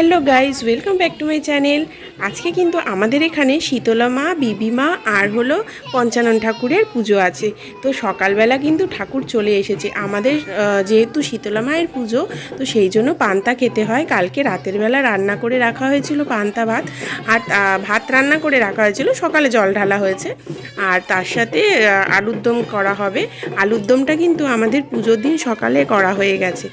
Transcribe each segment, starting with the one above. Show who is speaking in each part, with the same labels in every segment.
Speaker 1: Hello guys welcome back to my channel আজকে কিন্তু আমাদের এখানে শীতলা মা, বিবি মা আর হলো পঞ্চানন ঠাকুরের পুজো আছে। তো সকালবেলা কিন্তু ঠাকুর চলে এসেছে। আমাদের যেহেতু শীতলা মায়ের পুজো, তো সেই জন্য পান্তা খেতে হয়। কালকে রাতের বেলা রান্না করে রাখা হয়েছিল পান্তা ভাত। আর ভাত রান্না করে রাখা হয়েছিল, সকালে জল ঢালা হয়েছে। আর তার সাথে আলুর দম করা হবে। আলুর দমটা কিন্তু আমাদের পুজোর দিন সকালে করা হয়ে গেছে।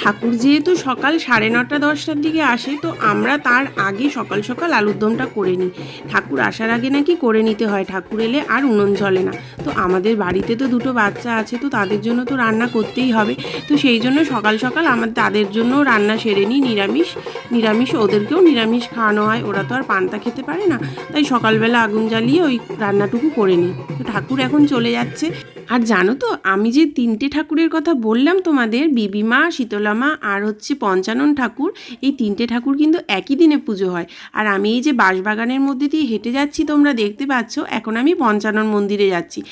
Speaker 1: ঠাকুর যেহেতু সকাল সাড়ে নটা, দশটার দিকে আসে, তো আমরা তার আগে সকাল সকাল আলুর দমটা করে নিই। ঠাকুর আসার আগে নাকি করে নিতে হয়, ঠাকুর এলে আর উনুন জ্বলে না। তো আমাদের বাড়িতে তো দুটো বাচ্চা আছে, তো তাদের জন্য তো রান্না করতেই হবে। তো সেই জন্য সকাল সকাল আমার তাদের জন্য রান্না সেরে নিই, নিরামিষ। নিরামিষ ওদেরকেও নিরামিষ খাওয়ানো হয়, ওরা তো আর পান্তা খেতে পারে না। তাই সকালবেলা আগুন জ্বালিয়ে ওই রান্নাটুকু করে নিই। তো ঠাকুর এখন চলে যাচ্ছে। আর জানো তো, আমি যে তিনটে ঠাকুরের কথা বললাম তোমাদের, বিবিমা, শীতলামা আর হচ্ছে পঞ্চানন ঠাকুর, এই তিনটে ঠাকুর কিন্তু একই দিনে পুজো হয়। আর আমি এই যে বাঁশবাগানের মধ্যে দিয়ে হেঁটে যাচ্ছি তোমরা দেখতে পাচ্ছ, এখন আমি পঞ্চানন মন্দিরে যাচ্ছি।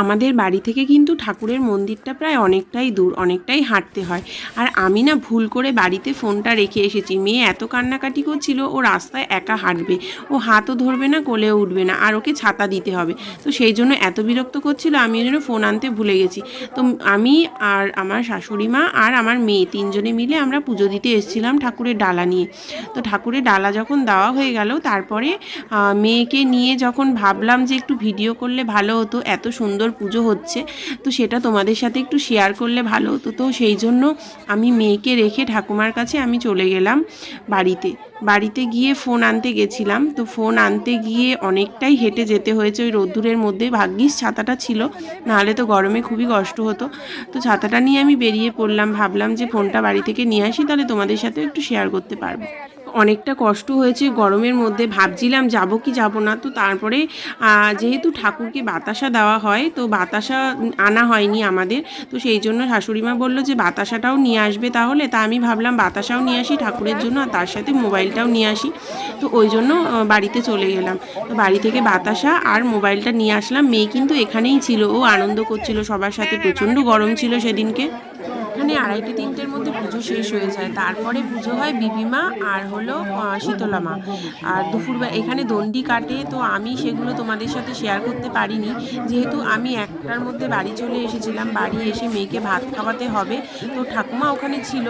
Speaker 1: আমাদের বাড়ি থেকে কিন্তু ঠাকুরের মন্দিরটা প্রায় অনেকটাই দূর, অনেকটাই হাঁটতে হয়। আর আমি না ভুল করে বাড়িতে ফোনটা রেখে এসেছি। মেয়ে এত কান্নাকাটি করছিল, ও রাস্তায় একা হাঁটবে। ও হাতও ধরবে না, কোলেও উঠবে না, আর ওকে ছাতা দিতে হবে। তো সেই জন্য এত বিরক্ত করছিল আমি ওই জন্য ফোন আনতে ভুলে গেছি। তো আমি আর আমার শাশুড়ি মা আর আমার মেয়ে তিনজনে মিলে আমরা পুজো দিতে এসেছিলাম ঠাকুরের ডালা নিয়ে। তো ঠাকুরের ডালা যখন দেওয়া হয়ে গেল, তারপরে মেয়েকে নিয়ে যখন ভাবলাম যে একটু ভিডিও করলে ভালো হতো, এত সুন্দর পুজো হচ্ছে, তো সেটা তোমাদের সাথে একটু শেয়ার করলে ভালো হতো। তো সেই জন্য আমি মেয়েকে রেখে ঠাকুমার কাছে আমি চলে গেলাম বাড়িতে। বাড়িতে গিয়ে ফোন আনতে গেছিলাম, তো ফোন আনতে গিয়ে অনেকটাই হেঁটে যেতে হয়েছে। ওই রোদ্দুরের মধ্যে ভাগ্যিস ছাতাটা ছিল, নাহলে তো গরমে খুবই কষ্ট হতো। তো ছাতাটা নিয়ে আমি বেরিয়ে পড়লাম, ভাবলাম যে ফোনটা বাড়ি থেকে নিয়ে আসি, তাহলে তোমাদের সাথেও একটু শেয়ার করতে পারব। অনেকটা কষ্ট হয়েছে, গরমের মধ্যে ভাবছিলাম যাব কি যাব না, তো তারপরে যেহেতু ঠাকুরকে বাতাসা দেওয়া হয়, তো বাতাসা আনা হয়নি আমাদের, তো সেই জন্য শাশুড়িমা বলল যে বাতাসাটাও নিয়ে আসবে তাহলে, তা আমি ভাবলাম বাতাসাও নিয়ে আসি ঠাকুরের জন্য, আর তার সাথে মোবাইলটাও নিয়ে আসি, তো ওই জন্য বাড়িতে চলে গেলাম, তো বাড়ি থেকে বাতাসা আর মোবাইলটা নিয়ে আসলাম, মেয়ে কিন্তু এখানেই ছিল, ও আনন্দ করছিল সবার সাথে, প্রচণ্ড গরম ছিল সেদিনকে এখানে আড়াইটে তিনটের মধ্যে পুজো শেষ হয়ে যায়। তারপরে পুজো হয় বিবিমা আর হলো শীতলা মা আর দুপুরবেলা এখানে দণ্ডি কাটে, তো আমি সেগুলো তোমাদের সাথে শেয়ার করতে পারিনি। যেহেতু আমি একটার মধ্যে বাড়ি চলে এসেছিলাম, বাড়ি এসে মেয়েকে ভাত খাওয়াতে হবে। তো ঠাকুমা ওখানে ছিল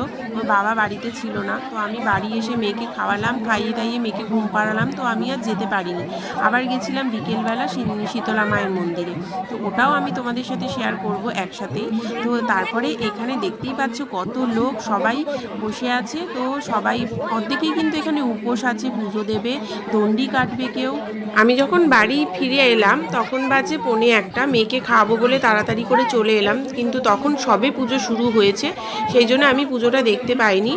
Speaker 1: বাবা বাড়িতে ছিল না। তো আমি বাড়ি এসে মেয়েকে খাওয়ালাম, খাইয়ে দাইয়ে মেয়েকে ঘুম পাড়ালাম, তো আমি আর যেতে পারিনি। আবার গেছিলাম বিকেলবেলা শীতলা মায়ের মন্দিরে। তো ওটাও আমি তোমাদের সাথে শেয়ার করব একসাথেই। তো তারপরে এখানে দেখতেই পাচ্ছ কত লোক সবাই বসে আছে। তো সবাই প্রত্যেকেই কিন্তু এখানে উপোস আছে, পুজো দেবে, দণ্ডি কাটবে কেউ। আমি যখন বাড়ি ফিরে এলাম, তখন বাজে পৌনে একটা। মেয়েকে খাওয়াবো বলে তাড়াতাড়ি করে চলে এলাম, কিন্তু তখন সবে পুজো শুরু হয়েছে, সেই জন্য আমি পুজোটা দেখতে পাইনি।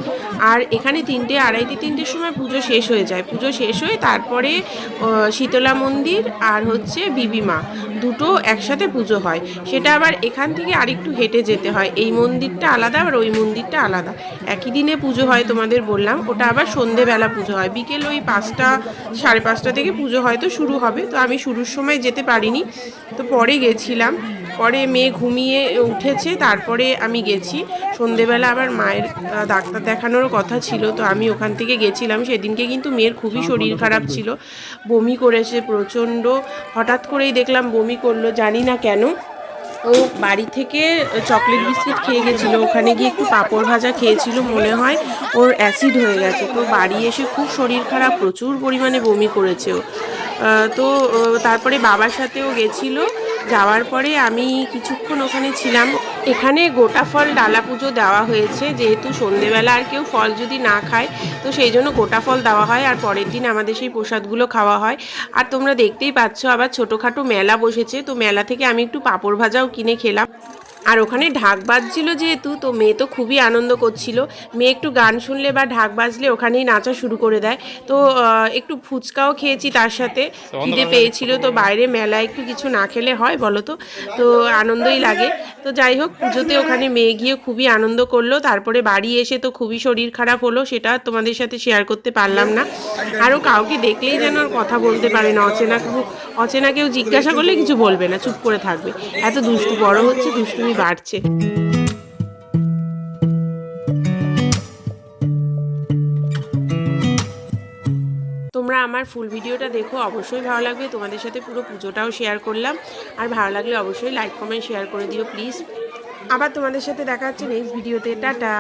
Speaker 1: আর এখানে তিনটে, আড়াইটে, তিনটের সময় পুজো শেষ হয়ে যায়। পুজো শেষ হয়ে তারপরে শীতলা মন্দির আর হচ্ছে বিবিমা দুটো একসাথে পুজো হয়। সেটা আবার এখান থেকে আরেকটু হেঁটে যেতে হয়। এই মন্দিরটা আলাদা আর ওই মন্দিরটা আলাদা। একই দিনে পুজো হয় তোমাদের বললাম ওটা আবার সন্ধেবেলা পুজো হয়। বিকেল ওই পাঁচটা সাড়ে পাঁচটা থেকে পুজো হয়তো শুরু হবে। তো আমি শুরুর সময় যেতে পারিনি। তো পরে গেছিলাম। পরে মেয়ে ঘুমিয়ে উঠেছে তারপরে আমি গেছি। সন্ধেবেলা আবার মায়ের ডাক্তার দেখানোরও কথা ছিল তো আমি ওখান থেকে গেছিলাম। সেদিনকে কিন্তু মেয়ের খুবই শরীর খারাপ ছিল। বমি করেছে প্রচণ্ড। হঠাৎ করেই দেখলাম বমি করল জানি না কেন। ও বাড়ি থেকে চকলেট বিস্কিট খেয়ে গেছিল। ওখানে গিয়ে একটু পাঁপড় ভাজা খেয়েছিল মনে হয়। ওর অ্যাসিড হয়ে গেছে। তো বাড়ি এসে খুব শরীর খারাপ, প্রচুর পরিমাণে বমি করেছে ও। তো তারপরে বাবার সাথেও গেছিল। যাওয়ার পরে আমি কিছুক্ষণ ওখানে ছিলাম। এখানে গোটা ফল ডালা পুজো দেওয়া হয়েছে, যেহেতু সন্ধেবেলা আর কেউ ফল যদি না খায়, তো সেই জন্য গোটা ফল দেওয়া হয় আর পরের দিন আমাদের সেই প্রসাদগুলো খাওয়া হয়। আর তোমরা দেখতেই পাচ্ছ আবার ছোটোখাটো মেলা বসেছে, তো মেলা থেকে আমি একটু পাঁপড় ভাজাও কিনে খেলাম। আর ওখানে ঢাক বাজছিল যেহেতু তো মেয়ে তো খুবই আনন্দ করছিল। মেয়ে একটু গান শুনলে বা ঢাক বাজলে ওখানেই নাচা শুরু করে দেয়। তো একটু ফুচকাও খেয়েছি তার সাথে। খিদে পেয়েছিল তো বাইরে মেলায় একটু কিছু না খেলে হয় বলো তো? তো আনন্দই লাগে। তো যাই হোক পুজোতে ওখানে মেয়ে গিয়ে খুবই আনন্দ করল। তারপরে বাড়ি এসে তো খুবই শরীর খারাপ হলো সেটা তোমাদের সাথে শেয়ার করতে পারলাম না। আরও কাউকে দেখলেই যেন আর কথা বলতে পারে না অচেনা অচেনা কেউ জিজ্ঞাসা করলে কিছু বলবে না চুপ করে থাকবে। এত দুষ্টু বড় হচ্ছে দুষ্টুমি বাড়ছে। তোমরা আমার ফুল ভিডিওটা দেখো, অবশ্যই ভালো লাগবে। তোমাদের সাথে পুরো পুজোটাও শেয়ার করলাম। আর ভালো লাগলে অবশ্যই লাইক কমেন্ট শেয়ার করে দিও প্লিজ আবার তোমাদের সাথে দেখা হচ্ছে নেক্সট ভিডিওতে টাটা!